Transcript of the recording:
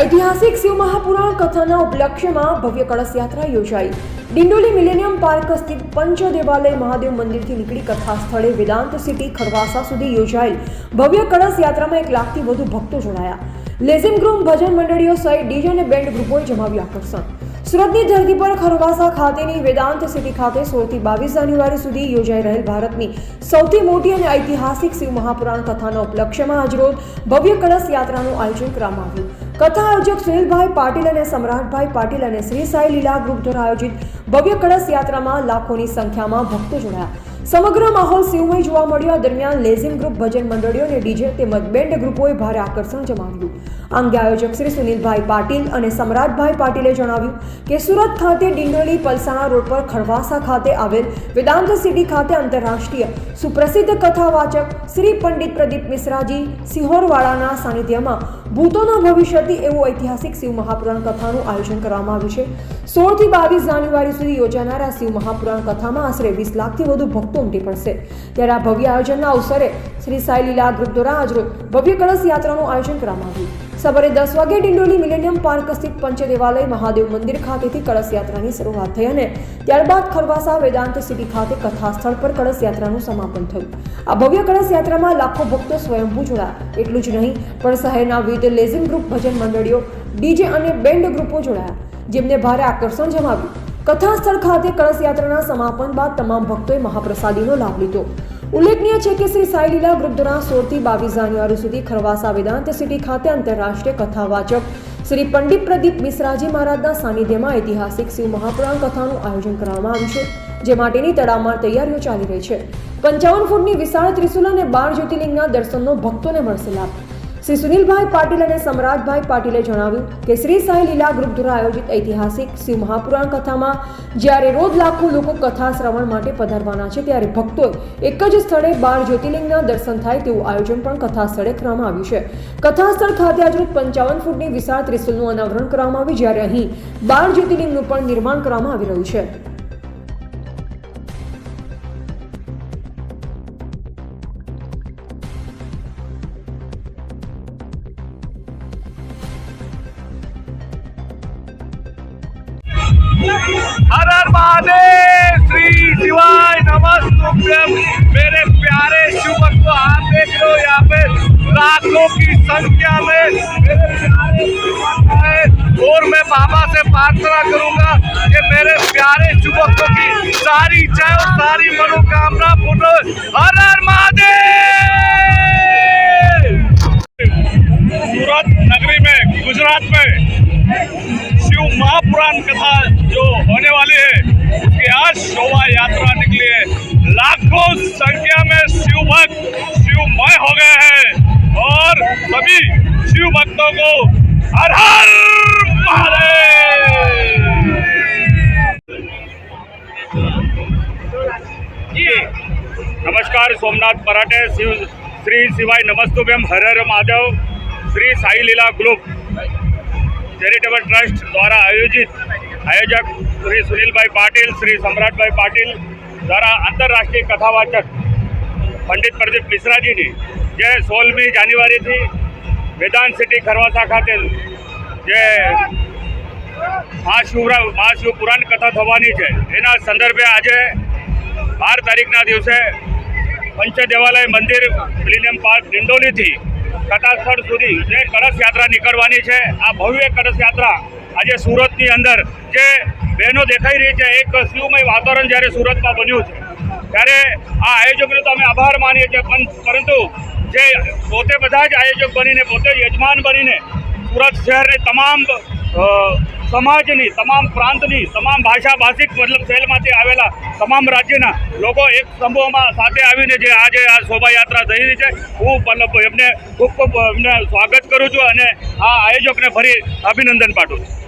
ઐતિહાસિક શિવ મહાપુરાણ કથાના ઉપલક્ષ્યમાં ભવ્ય કળશ યાત્રા યોજાઈ. ડિંડોલી મિલેનિયમ પાર્ક સ્થિત પંચ દેવાલય મહાદેવ મંદિરથી નીકળી કથા સ્થળે વેદાંત સિટી ખરવાસા સુધી યોજાયેલ ભવ્ય કળશ યાત્રામાં એક લાખથી વધુ ભક્તો જોડાયા. લેઝિમ ગ્રુપ ભજન મંડળીઓ સહિત ડીજે અને બેન્ડ ગ્રુપોએ જમાવ્યું આકર્ષણ. સુરતની ધરતી પર ખરવાસા ખાતેની વેદાંત સિટી ખાતે સોળથી બાવીસ જાન્યુઆરી સુધી યોજાઈ રહેલ ભારતની સૌથી મોટી અને ઐતિહાસિક શિવ મહાપુરાણ કથાના ઉપલક્ષ્યમાં આજરોજ ભવ્ય કળશ યાત્રાનું આયોજન કરવામાં આવ્યું. કથા આયોજક સુનિલભાઈ પાટીલ અને સમ્રાટભાઈ પાટીલ અને શ્રી સાઈ લીલા ગ્રુપ દ્વારા આયોજિત ભવ્ય કળશ યાત્રામાં લાખોની સંખ્યામાં ભક્તો જોડાયા. સમગ્ર માહોલ શિવમય જોવા મળ્યો. આ દરમિયાન લેઝિમ ગ્રુપ ભજન મંડળીઓ અને ડીજે તેમજ બેન્ડ ગ્રુપોએ ભારે આકર્ષણ જમાવ્યું. અંગે આયોજક શ્રી સુનિલભાઈ પાટીલ અને સમ્રાટભાઈ પાટીલે જણાવ્યું કે સુરત ખાતે ડિંડોલી પલસાણા રોડ પર ખડવાસા ખાતે આવેલ વેદાંત સિટી ખાતે આંતરરાષ્ટ્રીય સુપ્રસિદ્ધ કથાવાચક શ્રી પંડિત પ્રદીપ મિશ્રાજી સિહોરવાળાના સાનિધ્યમાં ભૂતોના ભવિષ્યથી એવું ઐતિહાસિક શિવ મહાપુરાણ કથાનું આયોજન કરવામાં આવ્યું છે. સોળથી બાવીસ જાન્યુઆરી સુધી યોજાનાર શિવ મહાપુરાણ કથામાં આશરે વીસ લાખથી વધુ ભક્તો ઉમટી પડશે. ત્યારે આ ભવ્ય આયોજનના અવસરે શ્રી સાઈ લીલા ગ્રુપ દ્વારા આજરોજ ભવ્ય કળશ યાત્રાનું આયોજન કરવામાં આવ્યું. સવારે દસ વાગે ડિંડોલી મિલેનિયમ પાર્ક સ્થિત પંચદેવાલય મહાદેવ મંદિર ખાતેથી કળશ યાત્રાની શરૂઆત થઈ અને ત્યારબાદ ખરવાસા વેદાંત સિટી ખાતે કથા સ્થળ પર કળશ યાત્રાનું સમાપન થયું. આ ભવ્ય કળશ યાત્રામાં લાખો ભક્તો સ્વયંભૂ જોડાયા. એટલું જ નહીં, પણ શહેરના વિવિધ લેઝિંગ ગ્રુપ ભજન મંડળીઓ, ડીજે અને બેન્ડ ગ્રુપો જોડાયા. જેમને ભારે આકર્ષણ જમાવ્યું. કથા સ્થળ ખાતે કળશ યાત્રાના સમાપન બાદ તમામ ભક્તોએ મહાપ્રસાદીનો લાભ લીધો. ઉલ્લેખનીય છે કે શ્રી સાઈ લીલા ગ્રુપ સોળથી બાવીસ જાન્યુઆરી સુધી ખરવાસા વેદાંત સિટી ખાતે આંતરરાષ્ટ્રીય કથાવાચક શ્રી પંડિત પ્રદીપ મિશ્રાજી મહારાજના સાનિધ્યમાં ઐતિહાસિક શિવ મહાપુરાણ કથાનું આયોજન કરવામાં આવ્યું છે, જે માટેની તડામાર તૈયારીઓ ચાલી રહી છે. પંચાવન ફૂટની વિશાળ ત્રિશુલ અને બાર જ્યોતિર્લિંગના દર્શનનો ભક્તોને મળશે લાભ. શ્રી સુનિલભાઈ પાટીલ અને સમ્રાટભાઈ પાટીલે જણાવ્યું કે શ્રી સાંઈ લીલા ગ્રુપ દ્વારા આયોજિત ઐતિહાસિક શિવ મહાપુરાણ કથામાં જ્યારે રોજ લાખો લોકો કથા શ્રવણ માટે પધારવાના છે, ત્યારે ભક્તોએ એક જ સ્થળે બાર જ્યોતિર્લિંગના દર્શન થાય તેવું આયોજન પણ કથા સ્થળે કરવામાં આવ્યું છે. કથા સ્થળ ખાતે આજરોજ પંચાવન ફૂટની વિશાળ ત્રિશુલનું અનાવરણ કરવામાં આવ્યું, જ્યારે અહીં બાર જ્યોતિર્લિંગનું પણ નિર્માણ કરવામાં આવી રહ્યું છે. हर हर महादेव श्री शिवाय नमस्तुभ्यम। मेरे प्यारे शिव भक्तों आप देख लो यहाँ पे लाखों की संख्या में और मैं बाबा से प्रार्थना करूँगा कि मेरे प्यारे भक्तों की सारी इच्छाएँ और सारी मनोकामना पूर्ण हर हर महादेव सूरत नगरी में, गुजरात में शिव महापुराण कथा जो होने वाली है उसकी आज शोभा यात्रा निकली है। लाखों संख्या में शिव भक्त शिवमय हो गए हैं। और सभी शिव भक्तों को हर हर नमस्कार, सोमनाथ पराठे शिव, श्री शिवाय नमस्तुभ्यम हर हर Mahadev. Shri Sai Leela group charitable trust द्वारा आयोजित આયોજક શ્રી સુનિલભાઈ પાટીલ, શ્રી સમ્રાટભાઈ પાટીલ દ્વારા આંતરરાષ્ટ્રીય કથાવાચક પંડિત પ્રદીપ મિશ્રાજીની જે સોળમી જાન્યુઆરીથી વેદાંત સિટી ખરવાસા ખાતે જે મહાશિવરા મહાશિવ પુરાણ કથા થવાની છે, એના સંદર્ભે આજે બાર તારીખના દિવસે પંચ દેવાલય મંદિર, મિલિનિયમ પાર્ક, ડિંડોલીથી કથાસ્થળ સુધી જે કળશ યાત્રા નીકળવાની છે, આ ભવ્ય કળશ યાત્રા આજે સુરતની અંદર જે બહેનો દેખાઈ રહી છે એક શિવમય વાતાવરણ જ્યારે સુરતમાં બન્યું છે, ત્યારે આ આયોજકનો તો અમે આભાર માનીએ છીએ. પણ પરંતુ જે પોતે બધા જ આયોજક બનીને, પોતે યજમાન બનીને સુરત શહેરની તમામ સમાજની, તમામ પ્રાંતની, તમામ ભાષા ભાષિક મતલબ શહેરમાંથી આવેલા તમામ રાજ્યના લોકો એક સમૂહમાં સાથે આવીને જે આજે આ શોભાયાત્રા થઈ રહી છે, હું મતલબ એમને ખૂબ ખૂબ એમને સ્વાગત કરું છું અને આ આયોજકને ફરી અભિનંદન પાઠવું છું.